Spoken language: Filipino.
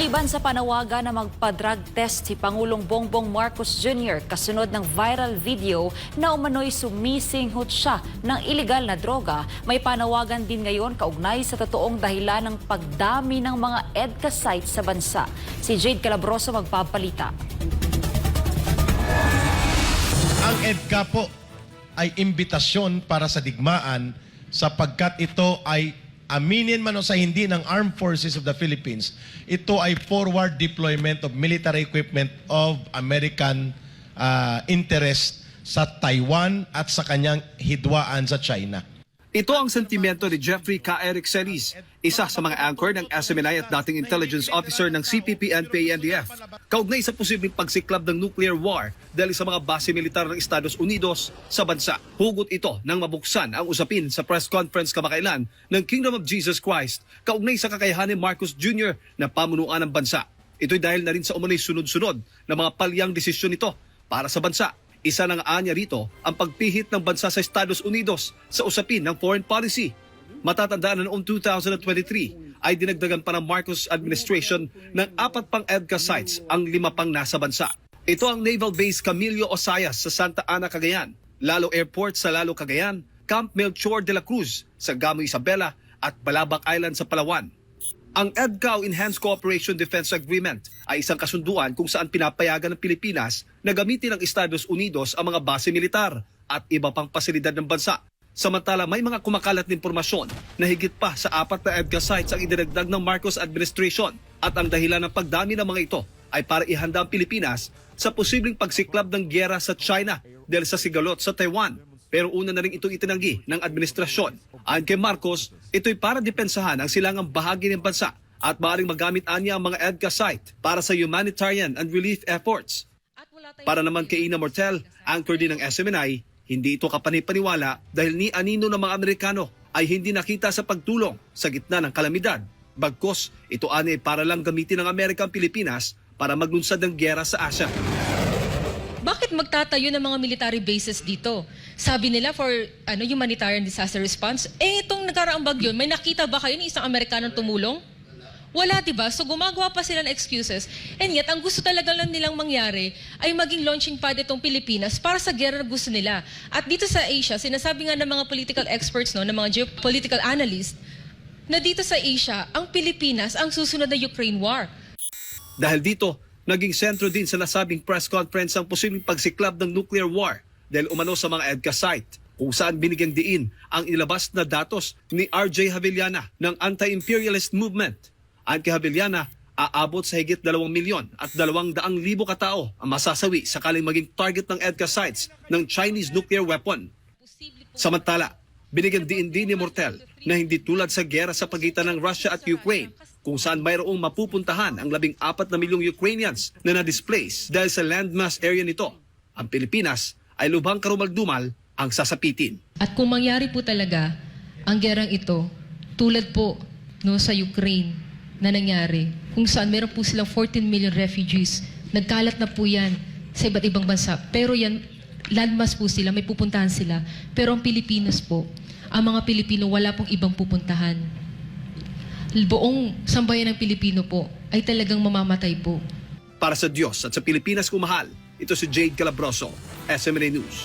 Maliban sa panawagan na magpa-drug test si Pangulong Bongbong Marcos Jr. kasunod ng viral video na umano'y sumisinghot siya ng iligal na droga, may panawagan din ngayon kaugnay sa totoong dahilan ng pagdami ng mga EDCA sites sa bansa. Si Jade Calabroso magpapalita. Ang EDCA po ay imbitasyon para sa digmaan sapagkat ito ay aminin man o sa hindi ng Armed Forces of the Philippines, ito ay forward deployment of military equipment of American ah, interest sa Taiwan at sa kanyang hidwaan sa China. Ito ang sentimento ni Jeffrey K. Eric Celis, isa sa mga anchor ng SMNI at dating intelligence officer ng CPP NPA-NDF. Kaugnay sa posibleng pagsiklab ng nuclear war dahil sa mga base militar ng Estados Unidos sa bansa. Hugot ito nang mabuksan ang usapin sa press conference kamakailan ng Kingdom of Jesus Christ kaugnay sa kakayahan ni Marcos Jr. na pamunuan ng bansa. Ito'y dahil na rin sa umunay sunod-sunod na mga palyang desisyon nito para sa bansa. Isa ng anya rito ang pagpihit ng bansa sa Estados Unidos sa usapin ng foreign policy. Matatandaan na noong 2023 ay dinagdagan pa ng Marcos administration ng apat pang EDCA sites ang lima pang nasa bansa. Ito ang Naval Base Camilo Osayas sa Santa Ana, Cagayan, Lalo Airport sa Lalo, Cagayan, Camp Melchor de la Cruz sa Gamo Isabela at Balabac Island sa Palawan. Ang EDCA o Enhanced Cooperation Defense Agreement ay isang kasunduan kung saan pinapayagan ng Pilipinas na gamitin ng Estados Unidos ang mga base militar at iba pang pasilidad ng bansa. Samantala may mga kumakalat na impormasyon na higit pa sa apat na EDCA sites ang idinagdag ng Marcos administration at ang dahilan ng pagdami ng mga ito ay para ihanda ang Pilipinas sa posibleng pagsiklab ng gyera sa China dahil sa sigalot sa Taiwan pero una na rin itong itinanggi ng administrasyon. Ayon kay Marcos, ito'y para depensahan ang silangang bahagi ng bansa at maaaring magamit anya ang mga EDCA site para sa humanitarian and relief efforts. Para naman kay Ina Mortel, anchor din ng SMNI, hindi ito kapanipaniwala dahil ni anino ng mga Amerikano ay hindi nakita sa pagtulong sa gitna ng kalamidad. Bagkos, ito ani para lang gamitin ng Amerika ang Pilipinas para maglunsad ng gyera sa Asia. Bakit magtatayo ng mga military bases dito? Sabi nila for ano humanitarian disaster response. Eh itong nagkaraang bagyo, may nakita ba kayo ni isang Amerikanong tumulong? Wala, di ba? So gumagawa pa sila ng excuses. And yet, ang gusto talaga lang nilang mangyari ay maging launching pad itong Pilipinas para sa gera na gusto nila. At dito sa Asia, sinasabi nga ng mga political experts, no, ng mga geopolitical analysts, na dito sa Asia, ang Pilipinas ang susunod na Ukraine war. Dahil dito, naging sentro din sa nasabing press conference ang posibleng pagsiklab ng nuclear war dahil umano sa mga EDCA site kung saan binigyang diin ang inilabas na datos ni RJ Havillana ng anti-imperialist movement. Ang kay Havillana, aabot sa higit 2 milyon at 200 libo katao ang masasawi sakaling maging target ng EDCA sites ng Chinese nuclear weapon. Samantala, binigyan diin din ni Mortel na hindi tulad sa gera sa pagitan ng Russia at Ukraine kung saan mayroong mapupuntahan ang labing apat na milyong Ukrainians na na-displace dahil sa landmass area nito. Ang Pilipinas ay lubhang karumaldumal ang sasapitin. At kung mangyari po talaga ang gerang ito, tulad po no, sa Ukraine na nangyari, kung saan meron po silang 14 million refugees, nagkalat na po yan sa iba't ibang bansa. Pero yan, landmass po sila, may pupuntahan sila. Pero ang Pilipinas po, ang mga Pilipino wala pong ibang pupuntahan. Buong sambayan ng Pilipino po ay talagang mamamatay po. Para sa Diyos at sa Pilipinas kumahal, ito si Jade Calabroso, SMNA News.